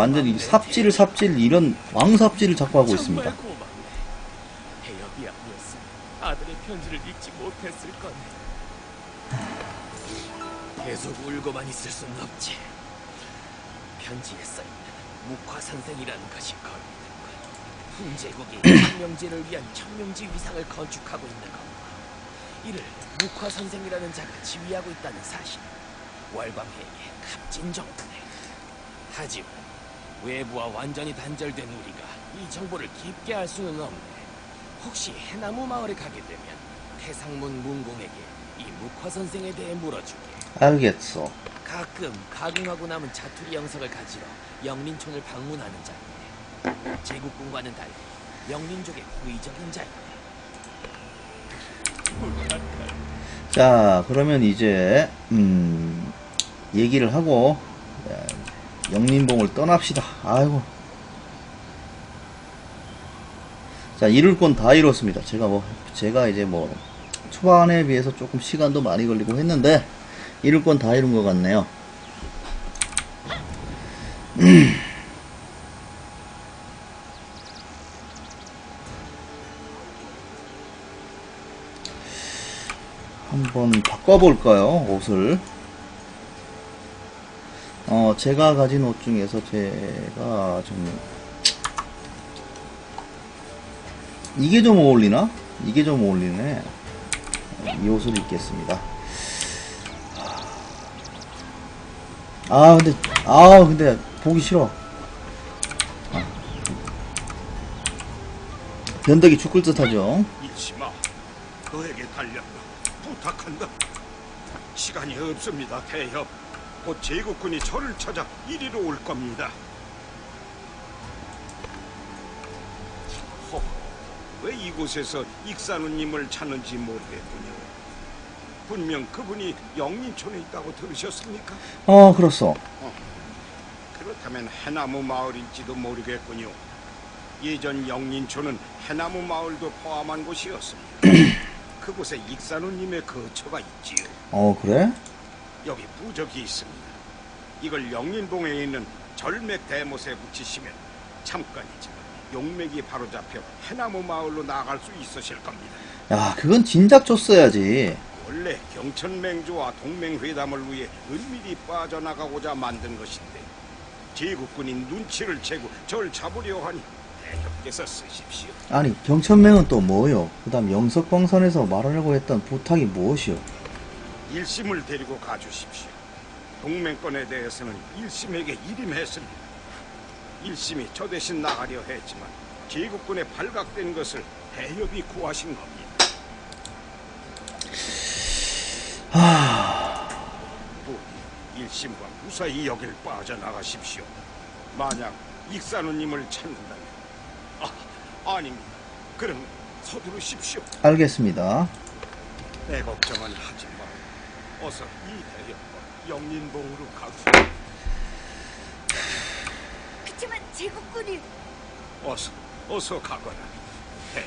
완전히 삽질 삽질 이런 왕삽질을 자꾸 하고 있습니다. 아들의 편지를 읽지 못했을 거네. 계속 울고만 있을 수는 없지. 편지에 써있는 묵화 선생이라는 것이 걸리는 것. 훈제국이 천명제를 위한 천명지 위상을 건축하고 있는 것과 이를 묵화 선생이라는 자가 지휘하고 있다는 사실. 월광회에게 값진 정보네. 하지만 외부와 완전히 단절된 우리가 이 정보를 깊게 알 수는 없네. 혹시 해나무 마을에 가게 되면 태상문 문공에게 이 묵화 선생에 대해 물어주게. 알겠어. 가끔 가공하고 남은 자투리 영석을 가지러 영린촌을 방문하는 자이네. 제국군과는 달리 영린족의 호의적인 자이네. 자, 그러면 이제 음, 얘기를 하고 예, 영림봉을 떠납시다. 아이고. 자, 이룰 건 다 이뤘습니다. 제가 뭐 제가 이제 뭐 초반에 비해서 조금 시간도 많이 걸리고 했는데 이룰 건 다 이룬 것 같네요. 한번 바꿔볼까요? 옷을. 어, 제가 가진 옷 중에서 제가 좀, 이게 좀 어울리나? 이게 좀 어울리네. 이 옷을 입겠습니다. 아, 근데, 아, 근데, 보기 싫어. 아. 변덕이 죽을 듯 하죠. 일심아, 너에게 달렸다. 부탁한다. 시간이 없습니다, 대협. 곧 제국군이 저를 찾아 이리로 올 겁니다. 허, 왜 이곳에서 익사누님을 찾는지 모르겠군요. 분명 그분이 영린촌에 있다고 들으셨습니까? 어, 그렇소. 그렇다면 해나무 마을일지도 모르겠군요. 예전 영린촌은 해나무 마을도 포함한 곳이었습니다. 그곳에 익사누님의 거처가 있지요. 어, 그래? 여기 부적이 있습니다. 이걸 영린봉에 있는 절맥 대못에 붙이시면 잠깐이지만 용맥이 바로잡혀 해나무 마을로 나갈 수 있으실 겁니다. 야, 그건 진작 줬어야지. 원래 경천맹주와 동맹회담을 위해 은밀히 빠져나가고자 만든 것인데 제국군이 눈치를 채고 절 잡으려 하니 대협께서 쓰십시오. 아니, 경천맹은 또 뭐요? 그 다음 영석광산에서 말하려고 했던 부탁이 무엇이요? 일심을 데리고 가주십시오. 동맹권에 대해서는 일심에게 일임했습니다. 일심이 저 대신 나가려 했지만 제국군에 발각된 것을 대협이 구하신 겁니다. 부디 일심과 무사히 여길 빠져나가십시오. 만약 익사누님을 찾는다면 아, 아닙니다. 그럼 서두르십시오. 알겠습니다. 내 걱정은 하지 마. 어서 이 대협과 영린봉으로 가고 그치만 제국군이 어서 어서 가거라. 대협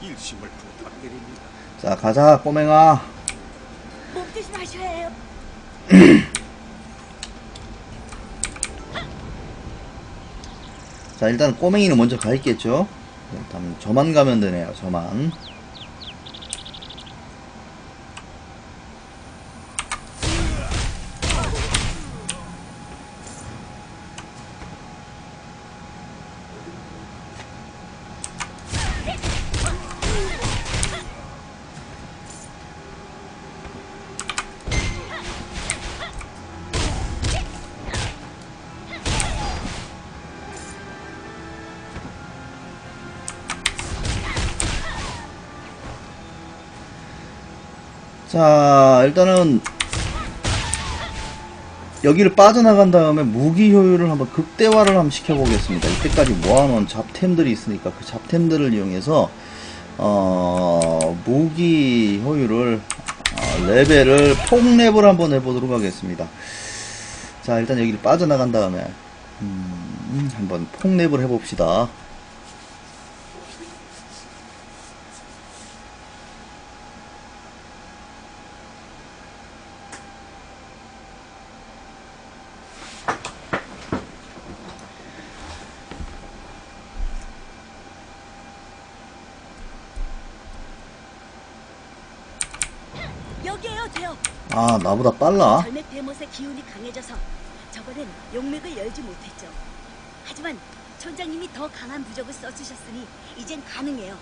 일심을 부탁드립니다. 자, 가자, 꼬맹아. 몸 조심하셔야 해요. 자, 일단 꼬맹이는 먼저 가 있겠죠? 일단 저만 가면 되네요, 저만. 자, 일단은 여기를 빠져나간 다음에 무기 효율을 한번 극대화를 한번 시켜보겠습니다. 이때까지 모아놓은 잡템들이 있으니까 그 잡템들을 이용해서 어, 무기 효율을 어, 레벨을 폭랩을 한번 해보도록 하겠습니다. 자, 일단 여기를 빠져나간 다음에 음, 한번 폭랩을 해봅시다. 아 나보다 빨라 절맥 대못의 기운이 강해져서 저번엔 용맥을 열지 못했죠. 하지만 촌장님이 더 강한 부적을 써주셨으니 이젠 가능해요.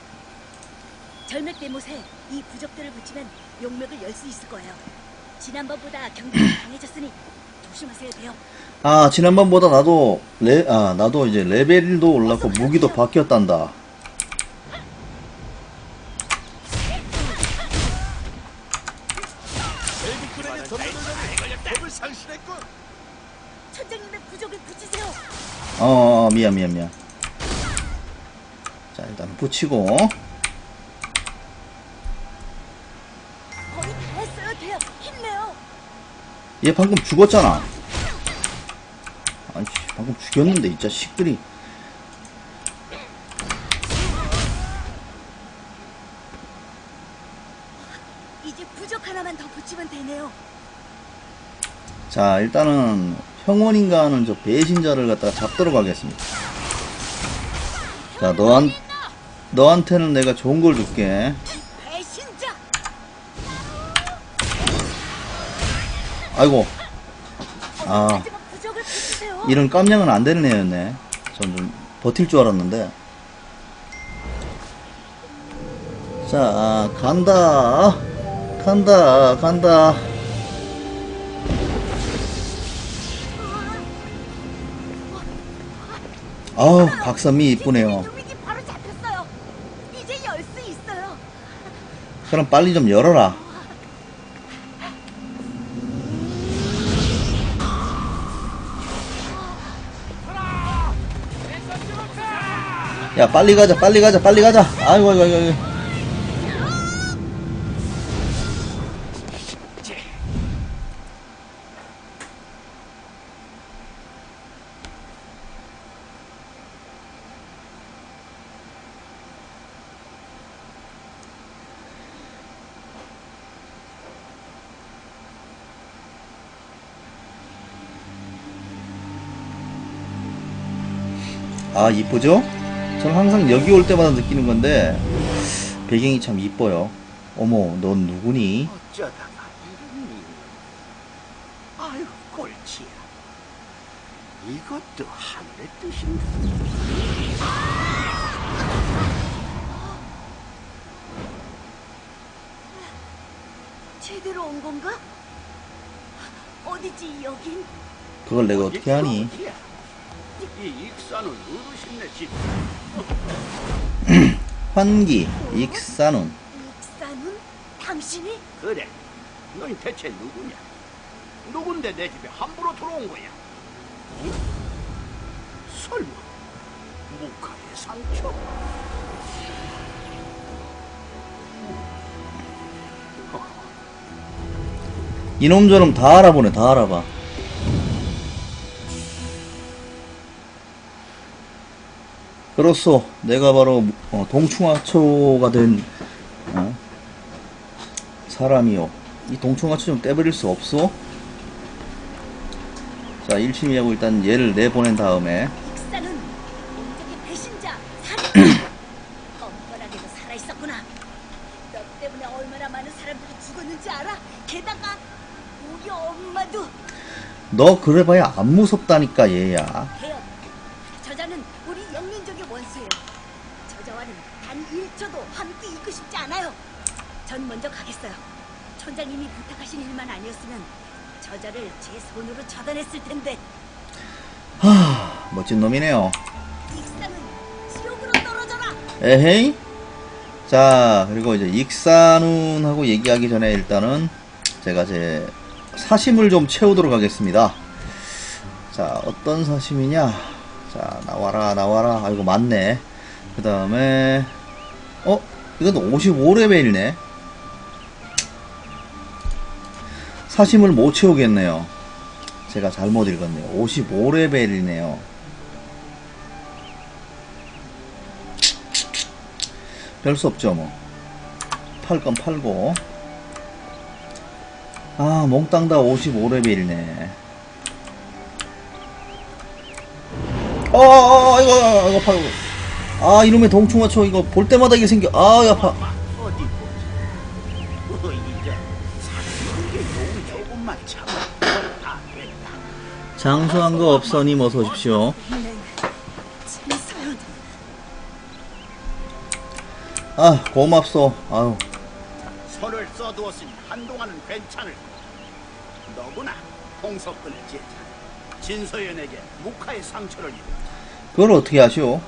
절맥 대못에 이 부적들을 붙이면 용맥을 열 수 있을 거예요. 지난번보다 경기가 강해졌으니 조심하세요, 돼요. 아 지난번보다 나도 레, 아 나도 이제 레벨도 올랐고 무기도 바뀌었단다 대기꾼에게 덤벼들더니 법을 상실했군. 촌장님의 부적을 붙이세요. 어, 어 미안 미안 미안. 자 일단 붙이고. 얘 방금 죽었잖아. 아니 방금 죽였는데 이 자식들이. 이제 부적 하나만 더 붙이면 되네요. 자 일단은 형원인가 하는 저 배신자를 갖다가 잡도록 하겠습니다 자 너한 너한테는 내가 좋은 걸 줄게! 아이고. 아. 이런 깜냥은 안 되는 애였네. 전 좀 버틸 줄 알았는데. 자 아, 간다. 간다 간다 아우 각선미 이쁘네요 바로 잡혔어요. 이제 열 수 있어요. 그럼 빨리 좀 열어라 야 빨리 가자 빨리 가자 빨리 가자 아이고 아이고 아이고 아이고. 아 이쁘죠? 저는 항상 여기 올 때마다 느끼는 건데 배경이 참 이뻐요 어머 넌 누구니? 어쩌다가. 아유 꼴찌야. 이것도 하늘의 뜻인가? 제대로 온 건가? 어디지 여긴? 그걸 내가 어떻게 하니? 이 익산은 어르신네 집. 환기 익산운 익산은? 당신이? 그래. 넌 대체 누구냐? 누군데 내 집에 함부로 들어온 거야? 응? 설마 무카의 상처? 이놈저놈 다 알아보네 다 알아봐 그렇소 내가 바로 어, 동충하초가 된 어? 사람이요. 이 동충하초 좀 떼버릴 수 없소? 자 일심이하고 일단 얘를 내보낸 다음에. 너 그래봐야 안 무섭다니까 얘야 대연 저자는 우리 영민족의 원수예요 저자와는 단 1초도 함께 있고 싶지 않아요 전 먼저 가겠어요. 촌장님이 부탁하신 일만 아니었으면 저자를 제 손으로 처단했을 텐데. 하 멋진 놈이네요. 익산은 지옥으로 떨어져라! 에헤이? 자 그리고 이제 익산운하고 얘기하기 전에 일단은 제가 제 사심을 좀 채우도록 하겠습니다. 자 어떤 사심이냐? 자 나와라 나와라. 아이고 맞네. 그 다음에 어? 이것도 55레벨이네 사심을 못 채우겠네요. 제가 잘못 읽었네요. 55레벨이네요. 별 수 없죠 뭐. 팔 건 팔고. 아 몽땅 다 55레벨이네. 어 이거 이거 팔고. 아 이놈의 동충하초 이거 볼 때마다 이게 생겨. 아 아파 장수한 거 없어님 어서 오십시오. 아 고맙소. 아유 손을 써두었으니 한동안은 괜찮을 거야. 너구나 홍석근의 제자 진서연에게 묵화의 상처를 입은 그걸 어떻게 아시오?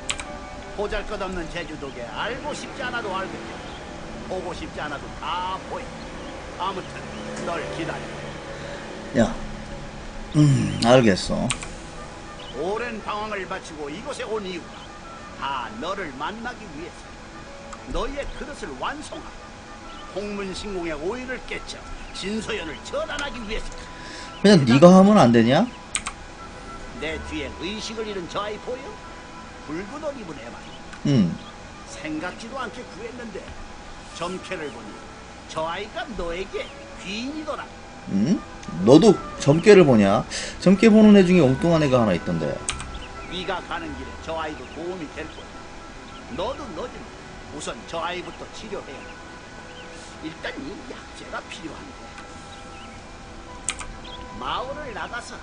보잘것없는 제주도에 알고 싶지 않아도 알겠고 보고 싶지 않아도 다 보여. 아무튼 널 기다려. 야, 음 알겠어. 오랜 방황을 마치고 이곳에 온 이유가 다 너를 만나기 위해서. 너의 그릇을 완성하고 홍문신공의 오해를 깨쳐 진서연을 전환하기 위해서다. 그냥 네가 하면 안 되냐? 내 뒤에 의식을 잃은 저 아이 보여? 붉은 옷 입은 애 말이야. 음. 생각지도 않게 구했는데 점괘를 보니 저 아이가 너에게 귀인이더라. 음? 너도 점괘를 보냐? 점괘 보는 애 중에 엉뚱한 애가 하나 있던데. 네가 가는 길에 저 아이도 도움이 될 거야. 너도 너지만 우선 저 아이부터 치료해야 해. 일단 이 약재가 필요한데. 마을을 나가서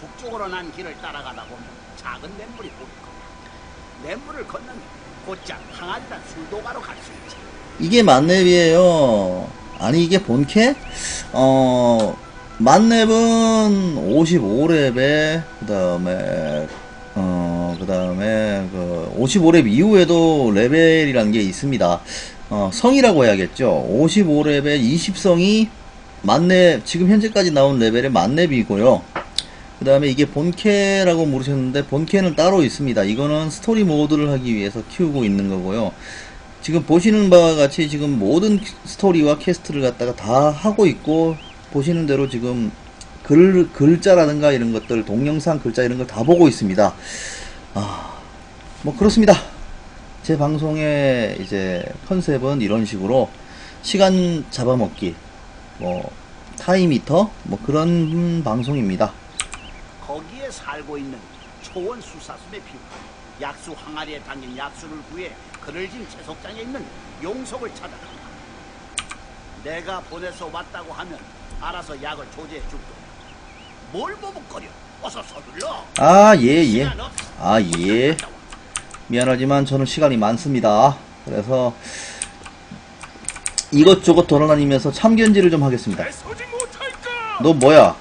북쪽으로 난 길을 따라가다 보면 작은 냇물이 보일 거야. 냇물을 건너면 곧장 항아리란 술도가로 갈 수 있지. 이게 만렙이에요. 아니 이게 본캐? 어 만렙은 55렙에 그 다음에 어 그 다음에 그 55렙 이후에도 레벨이라는 게 있습니다. 어 성이라고 해야겠죠. 55렙에 20성이 만렙 지금 현재까지 나온 레벨의 만렙이고요. 그 다음에 이게 본캐라고 물으셨는데 본캐는 따로 있습니다. 이거는 스토리 모드를 하기 위해서 키우고 있는 거고요. 지금 보시는 바와 같이 지금 모든 스토리와 퀘스트를 갖다가 다 하고 있고 보시는 대로 지금 글, 글자라든가 이런 것들 동영상 글자 이런 걸 다 보고 있습니다. 아, 뭐 그렇습니다. 제 방송의 이제 컨셉은 이런 식으로 시간 잡아먹기, 뭐 타이미터 뭐 그런 방송입니다. 거기에 살고 있는 초원 수사순의 피부 약수 항아리에 담긴 약수를 구해 그를 진 채석장에 있는 용석을 찾아간다. 내가 보내서 왔다고 하면 알아서 약을 조제해 줄 거야. 뭘 머뭇거려? 어서 서둘러. 아, 예, 예. 아, 예. 미안하지만 저는 시간이 많습니다. 그래서 이것저것 돌아다니면서 참견지를 좀 하겠습니다. 애서지 못할까? 너 뭐야?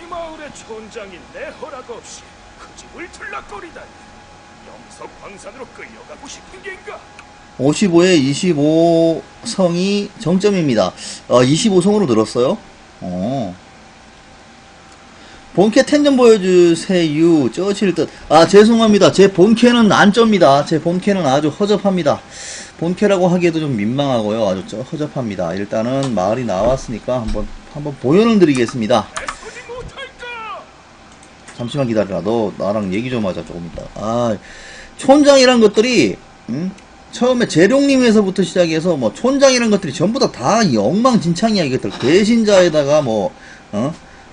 이 마을의 촌장이 내 허락 없이 그 집을 들락거리다니 영석 광산으로 끌려가고 싶은 게인가? 55에 25성이 정점입니다. 어, 25성으로 늘었어요? 어. 본캐 텐좀 보여주세요. 쩌실 듯. 아, 죄송합니다. 제 본캐는 안 쩝니다. 제 본캐는 아주 허접합니다. 본캐라고 하기에도 좀 민망하고요. 아주 쩌, 허접합니다. 일단은 마을이 나왔으니까 한번, 한번 보여는 드리겠습니다. 잠시만 기다려라. 너 나랑 얘기 좀 하자 조금 이따. 아, 촌장이란 것들이 응? 처음에 재룡님에서부터 시작해서 뭐 촌장이란 것들이 전부 다 다 엉망진창이야 이것들. 배신자에다가 뭐 어?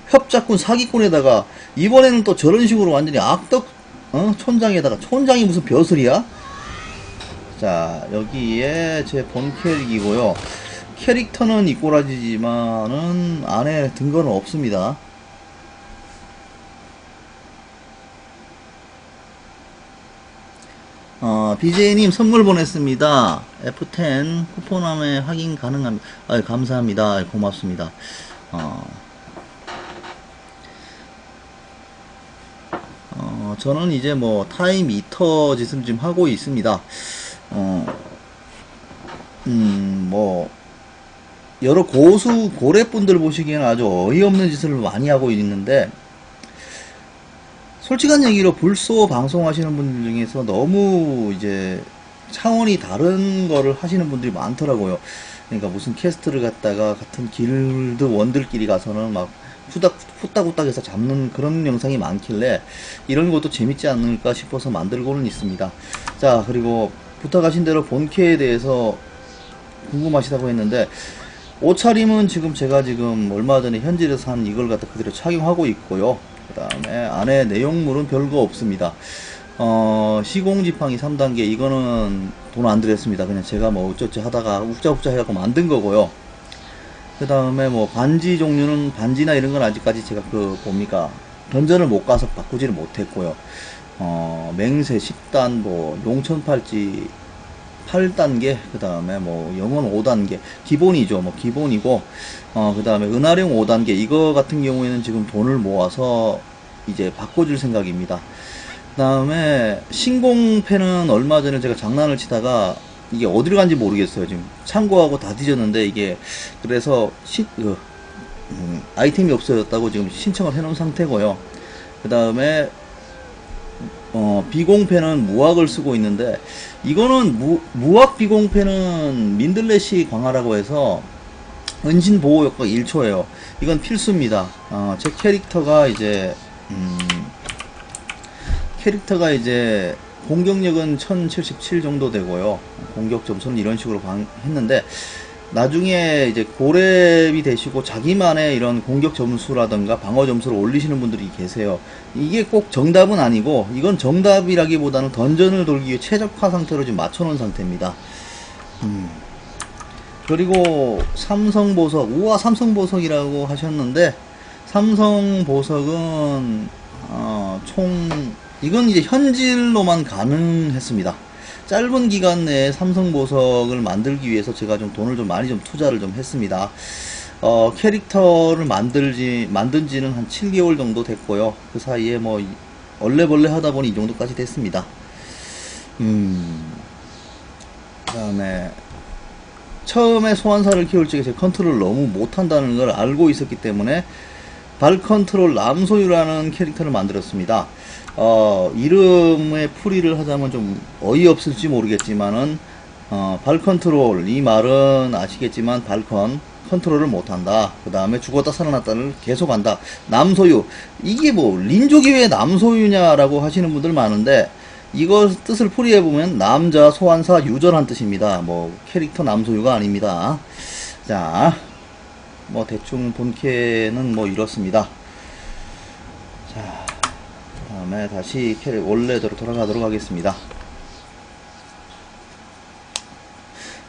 협작꾼 사기꾼에다가 이번에는 또 저런 식으로 완전히 악덕 어? 촌장에다가 촌장이 무슨 벼슬이야? 자 여기에 제 본 캐릭이고요. 캐릭터는 이꼬라지지만은 안에 든 거는 없습니다. 어, BJ님 선물 보냈습니다. F10 쿠폰함에 확인 가능합니다. 아, 감사합니다. 고맙습니다. 어, 어, 저는 이제 뭐 타임 미터 짓을 지금 하고 있습니다. 어, 음, 뭐, 여러 고수, 고래분들 보시기에는 아주 어이없는 짓을 많이 하고 있는데, 솔직한 얘기로 불소 방송하시는 분들 중에서 너무 이제 차원이 다른 거를 하시는 분들이 많더라고요. 그러니까 무슨 캐스트를 갖다가 같은 길드 원들끼리 가서는 막 후닥 후딱후딱해서 잡는 그런 영상이 많길래 이런 것도 재밌지 않을까 싶어서 만들고는 있습니다. 자 그리고 부탁하신 대로 본캐에 대해서 궁금하시다고 했는데 옷차림은 지금 제가 지금 얼마 전에 현질에서 산 이걸 갖다 그대로 착용하고 있고요. 그 다음에 안에 내용물은 별거 없습니다. 어, 시공지팡이 3단계 이거는 돈 안 들였습니다. 그냥 제가 뭐 어쩌지 하다가 욱자욱자 해갖고 만든 거고요. 그 다음에 뭐 반지 종류는 반지나 이런 건 아직까지 제가 그 뭡니까 던전을 못 가서 바꾸지를 못했고요. 어, 맹세 10단, 뭐, 용천팔찌 8단계, 그 다음에 뭐, 영원 5단계, 기본이죠. 뭐, 기본이고, 어, 그 다음에 은하령 5단계, 이거 같은 경우에는 지금 돈을 모아서 이제 바꿔줄 생각입니다. 그 다음에, 신공패는 얼마 전에 제가 장난을 치다가, 이게 어디로 간지 모르겠어요. 지금 참고하고 다 뒤졌는데, 이게, 그래서, 시, 그, 음, 아이템이 없어졌다고 지금 신청을 해 놓은 상태고요. 그 다음에 어, 비공패는 무학을 쓰고 있는데 이거는 무, 무학 비공패는 민들레시 강화라고 해서 은신 보호 효과 1초예요. 이건 필수입니다. 어, 제 캐릭터가 이제 음, 캐릭터가 이제 공격력은 1077 정도 되고요. 공격 점수는 이런 식으로 방- 했는데 나중에 이제 고렙이 되시고 자기만의 이런 공격 점수라든가 방어 점수를 올리시는 분들이 계세요. 이게 꼭 정답은 아니고 이건 정답이라기보다는 던전을 돌기 위해 최적화 상태로 지금 맞춰놓은 상태입니다. 음. 그리고 삼성 보석, 우와 삼성 보석이라고 하셨는데 삼성 보석은 어, 총 이건 이제 현질로만 가능했습니다. 짧은 기간 내에 삼성 보석을 만들기 위해서 제가 좀 돈을 좀 많이 좀 투자를 좀 했습니다. 어, 캐릭터를 만들지, 만든 지는 한 7개월 정도 됐고요. 그 사이에 뭐, 이- 얼레벌레 하다 보니 이 정도까지 됐습니다. 음, 그 다음에, 처음에 소환사를 키울 적에 제 컨트롤을 너무 못한다는 걸 알고 있었기 때문에, 발 컨트롤 남소유라는 캐릭터를 만들었습니다. 어, 이름의 풀이를 하자면 좀 어이없을지 모르겠지만은, 어, 발 컨트롤, 이 말은 아시겠지만, 발컨, 컨트롤을 못한다. 그 다음에 죽었다 살아났다를 계속한다. 남소유. 이게 뭐, 린족이 왜 남소유냐라고 하시는 분들 많은데, 이거 뜻을 풀이해 보면, 남자, 소환사, 유전한 뜻입니다. 뭐, 캐릭터 남소유가 아닙니다. 자, 뭐, 대충 본캐는 뭐, 이렇습니다. 자, 그 다음에 다시 캐 원래대로 돌아가도록 하겠습니다.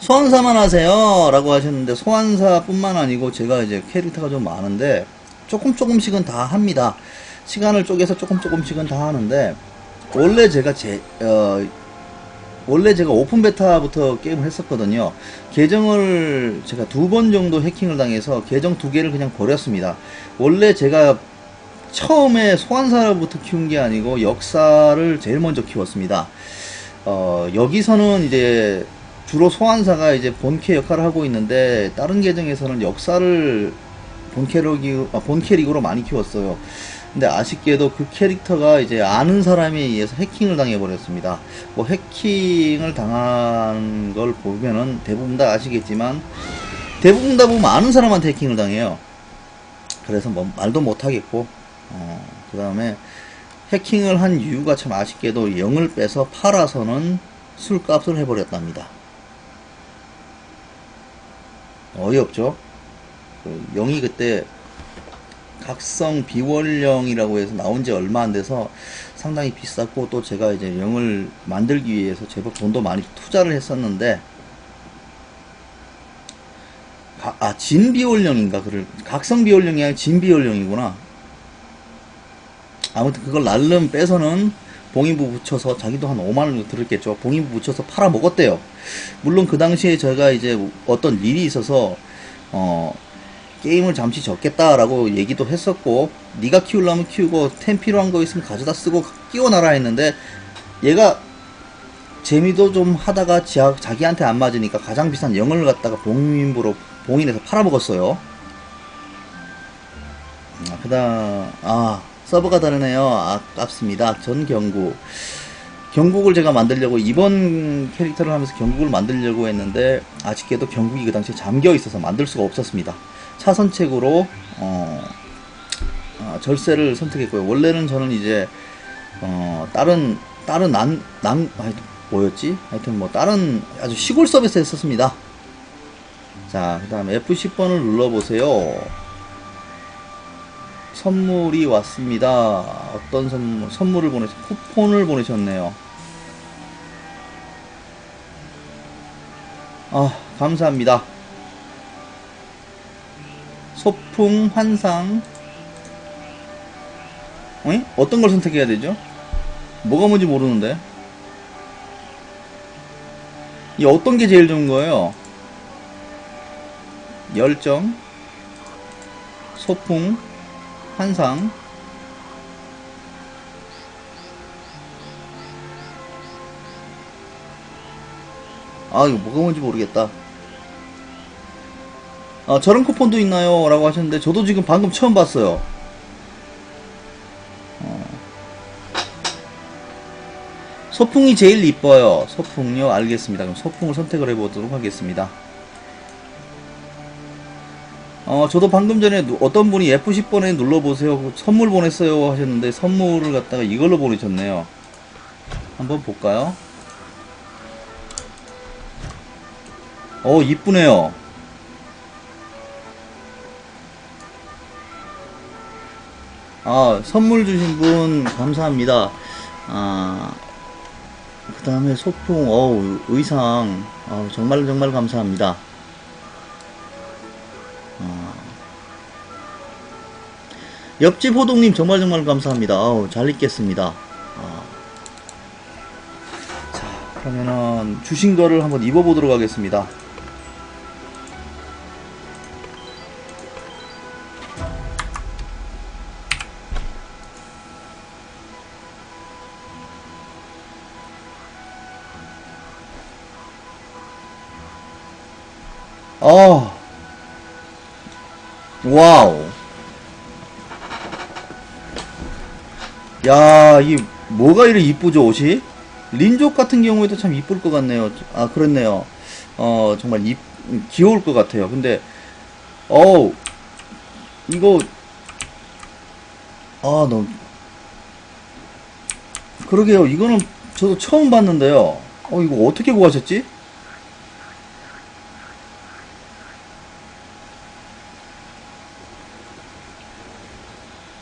소환사만 하세요 라고 하셨는데 소환사 뿐만 아니고 제가 이제 캐릭터가 좀 많은데 조금 조금씩은 다 합니다. 시간을 쪼개서 조금 조금씩은 다 하는데 원래 제가 제 어, 원래 제가 오픈 베타부터 게임을 했었거든요. 계정을 제가 두 번 정도 해킹을 당해서 계정 두 개를 그냥 버렸습니다. 원래 제가 처음에 소환사부터 키운 게 아니고 역사를 제일 먼저 키웠습니다 어, 여기서는 이제 주로 소환사가 이제 본캐 역할을 하고 있는데 다른 계정에서는 역사를 본캐로 기 아, 본캐릭으로 많이 키웠어요. 근데 아쉽게도 그 캐릭터가 이제 아는 사람에 의해서 해킹을 당해버렸습니다. 뭐 해킹을 당한 걸 보면은 대부분 다 아시겠지만 대부분 다 보면 아는 사람한테 해킹을 당해요. 그래서 뭐 말도 못하겠고 어, 그 다음에 해킹을 한 이유가 참 아쉽게도 영을 빼서 팔아서는 술값을 해버렸답니다. 어이없죠? 그 영이 그때 각성 비월령이라고 해서 나온 지 얼마 안 돼서 상당히 비쌌고 또 제가 이제 영을 만들기 위해서 제법 돈도 많이 투자를 했었는데 가- 아 진비월령인가 그를 각성 비월령이 아니라 진비월령이구나 아무튼 그걸 날름 빼서는 봉인부 붙여서 자기도 한 5만 원 정도 들었겠죠. 봉인부 붙여서 팔아 먹었대요. 물론 그 당시에 제가 이제 어떤 일이 있어서 어 게임을 잠시 접겠다라고 얘기도 했었고 네가 키우려면 키우고 템 필요한 거 있으면 가져다 쓰고 끼워놔라 했는데 얘가 재미도 좀 하다가 지 자기한테 안 맞으니까 가장 비싼 영을 갖다가 봉인부로 봉인해서 팔아먹었어요. 아, 그다음 아 서버가 다르네요. 아깝습니다. 전 경구 경국을 제가 만들려고 이번 캐릭터를 하면서 경국을 만들려고 했는데 아쉽게도 경국이 그 당시에 잠겨 있어서 만들 수가 없었습니다. 차선책으로 어, 아, 절세를 선택했고요. 원래는 저는 이제 어, 다른 다른 난난 뭐였지? 하여튼 뭐 다른 아주 시골 서비스 했었습니다. 자, 그 다음에 F10번을 눌러보세요. 선물이 왔습니다. 어떤 선물, 선물을 보내셨, 쿠폰을 보내셨네요. 아, 감사합니다. 소풍 환상. 어이? 어떤 걸 선택해야 되죠? 뭐가 뭔지 모르는데. 이 어떤 게 제일 좋은 거예요? 열정, 소풍, 환상. 아, 이거 뭐가 뭔지 모르겠다. 아, 저런 쿠폰도 있나요? 라고 하셨는데, 저도 지금 방금 처음 봤어요. 어. 소풍이 제일 이뻐요. 소풍요? 알겠습니다. 그럼 소풍을 선택을 해보도록 하겠습니다. 어, 저도 방금 전에 누- 어떤 분이 F10번에 눌러보세요. 선물 보냈어요 하셨는데, 선물을 갖다가 이걸로 보내셨네요. 한번 볼까요? 어, 이쁘네요. 아, 선물 주신 분 감사합니다. 아, 그 다음에 소풍, 어우, 의상, 어, 정말 정말 감사합니다. 옆집 호동님 정말 정말 감사합니다. 아우, 잘 읽겠습니다. 아. 자, 그러면은 주신 거를 한번 입어보도록 하겠습니다. 아, 와우. 야, 이 뭐가 이리 이쁘죠, 옷이? 린족 같은 경우에도 참 이쁠 것 같네요. 아, 그렇네요. 어, 정말 이, 귀여울 것 같아요. 근데, 어우, 이거, 아, 너무, 그러게요. 이거는 저도 처음 봤는데요. 어, 이거 어떻게 구하셨지?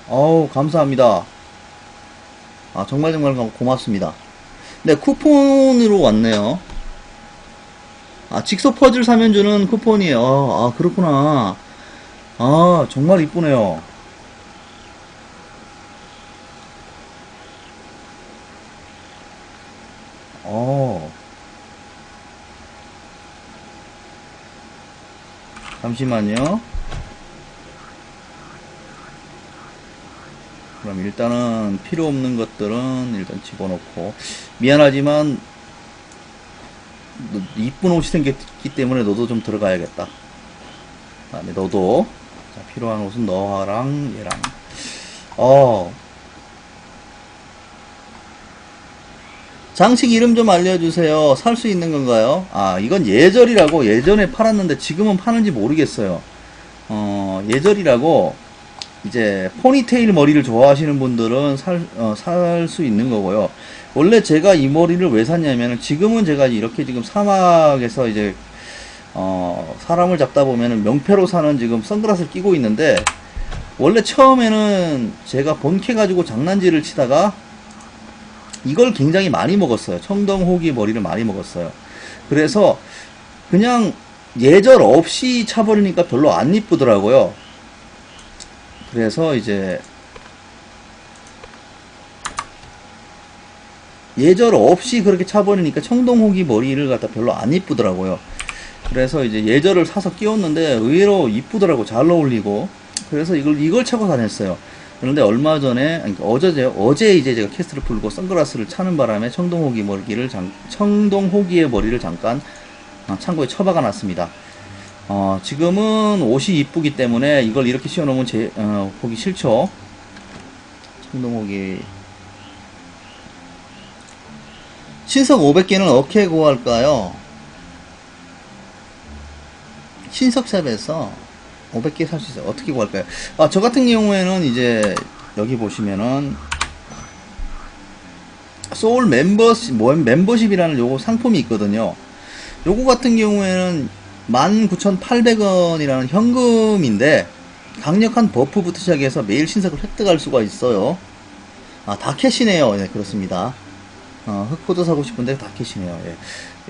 어우, 감사합니다. 아, 정말 정말 고- 고맙습니다. 네, 쿠폰으로 왔네요. 아, 직소 퍼즐 사면 주는 쿠폰이에요. 아, 아, 그렇구나. 아, 정말 이쁘네요. 어. 잠시만요. 그럼 일단은 필요 없는 것들은 일단 집어넣고 미안하지만 너- 이쁜 옷이 생겼기 때문에 너도 좀 들어가야겠다. 다음에 너도 자, 필요한 옷은 너랑 얘랑 어 장식 이름 좀 알려주세요. 살 수 있는 건가요? 아 이건 예절이라고 예전에 팔았는데 지금은 파는지 모르겠어요. 어 예절이라고 이제 포니테일 머리를 좋아하시는 분들은 살, 어, 있는 거고요. 원래 제가 이 머리를 왜 샀냐면은 지금은 제가 이렇게 지금 사막에서 이제 어, 사람을 잡다 보면은 명패로 사는 지금 선글라스를 끼고 있는데 원래 처음에는 제가 본캐 가지고 장난질을 치다가 이걸 굉장히 많이 먹었어요. 청동호기 머리를 많이 먹었어요. 그래서 그냥 예절 없이 차버리니까 별로 안 이쁘더라고요. 그래서 이제 예절 없이 그렇게 차버리니까 청동호기 머리를 갖다 별로 안 이쁘더라고요. 그래서 이제 예절을 사서 끼웠는데 의외로 이쁘더라고 잘 어울리고 그래서 이걸 이걸 차고 다녔어요. 그런데 얼마 전에 아니, 어제 어제 이제 제가 캐스트를 풀고 선글라스를 차는 바람에 청동호기 머리를 잠 청동호기의 머리를 잠깐 어, 창고에 처박아 놨습니다. 어, 지금은 옷이 이쁘기 때문에 이걸 이렇게 씌워놓으면 제, 어, 보기 싫죠. 청동호기. 신석 500개는 어떻게 구할까요? 신석샵에서 500개 살 수 있어요. 어떻게 구할까요? 아, 저 같은 경우에는 이제 여기 보시면은 소울 멤버십, 뭐, 멤버십이라는 요거 상품이 있거든요. 요거 같은 경우에는 19,800원이라는 현금인데 강력한 버프부터 시작해서 매일 신석을 획득할 수가 있어요. 아, 다 캐시네요. 네, 그렇습니다. 어, 흑코드 사고 싶은데 다 캐시네요. 예.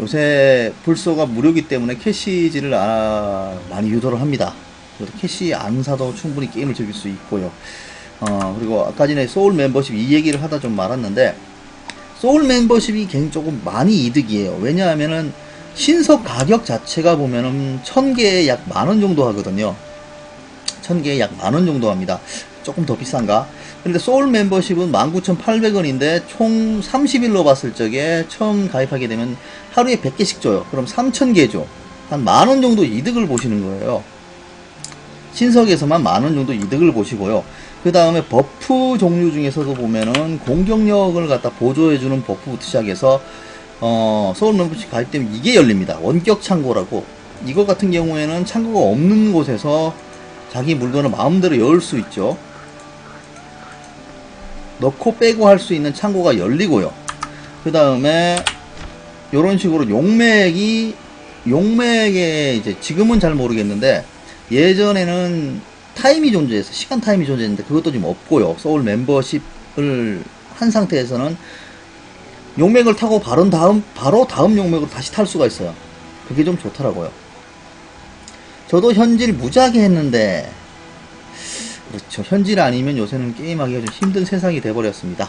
요새 불소가 무료기 때문에 캐시지를 아, 많이 유도를 합니다. 그래서 캐시 안 사도 충분히 게임을 즐길 수 있고요. 어, 그리고 아까 전에 소울 멤버십 이 얘기를 하다 좀 말았는데, 소울 멤버십이 굉장히 조금 많이 이득이에요. 왜냐하면은, 신석 가격 자체가 보면은, 천 개에 약 만 원 정도 하거든요. 천 개에 약 만 원 정도 합니다. 조금 더 비싼가? 근데 소울 멤버십은 19,800원인데, 총 30일로 봤을 적에 처음 가입하게 되면 하루에 100개씩 줘요. 그럼 3,000개 줘. 한만 원 정도 이득을 보시는 거예요. 신석에서만 만 원 정도 이득을 보시고요. 그 다음에 버프 종류 중에서도 보면은 공격력을 갖다 보조해주는 버프부터 시작해서 어, 서울 멤버십 가입 되면 이게 열립니다. 원격 창고라고. 이거 같은 경우에는 창고가 없는 곳에서 자기 물건을 마음대로 열 수 있죠. 넣고 빼고 할 수 있는 창고가 열리고요. 그 다음에 이런 식으로 용맥이 용맥에 이제 지금은 잘 모르겠는데 예전에는 타임이 존재해서 시간 타임이 존재했는데 그것도 지금 없고요. 소울 멤버십을 한 상태에서는 용맥을 타고 바로 다음 바로 다음 용맥으로 다시 탈 수가 있어요. 그게 좀 좋더라고요. 저도 현질 무지하게 했는데 그렇죠. 현질 아니면 요새는 게임하기가 좀 힘든 세상이 돼버렸습니다.